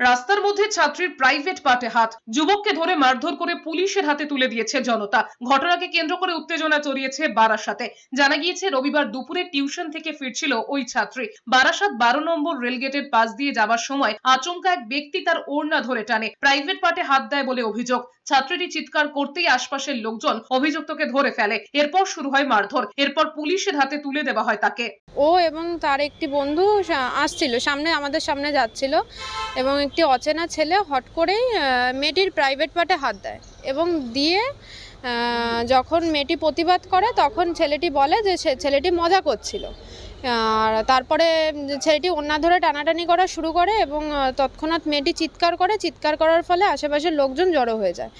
রাস্তার মধ্যে ছাত্রীর প্রাইভেট পার্টে হাত। যুবককে ধরে মারধর করে পুলিশের হাতে তুলে দিয়েছে জনতা। ঘটনাকে কেন্দ্র করে উত্তেজনা চড়িয়েছে বারাসাতে। জানা গিয়েছে, রবিবার দুপুরে টিউশন থেকে ফিরছিল ওই ছাত্রী। বারাসাত বারো নম্বর রেলগেটের পাশ দিয়ে যাবার সময় আচমকা এক ব্যক্তি তার ওড়না ধরে টানে। প্রাইভেট পার্টে হাত দেয় বলে অভিযোগ। ছাত্রীটি চিৎকার করতেই আশপাশের লোকজন অভিযুক্তকে ধরে ফেলে। এরপর শুরু হয় মারধর। এরপর পুলিশের হাতে তুলে দেওয়া হয় তাকে। ও এবং তার একটি বন্ধু আসছিল, সামনে, আমাদের সামনে যাচ্ছিল এবং একটি অচেনা ছেলে হট করেই মেয়েটির প্রাইভেট পার্টে হাত দেয় এবং দিয়ে যখন মেয়েটি প্রতিবাদ করে তখন ছেলেটি বলে যে ছেলেটি মজা করছিল। আর তারপরে ছেলেটি ওনা ধরে টানাটানি করা শুরু করে এবং তৎক্ষণাৎ মেয়েটি চিৎকার করে, চিৎকার করার ফলে আশেপাশের লোকজন জড়ো হয়ে যায়।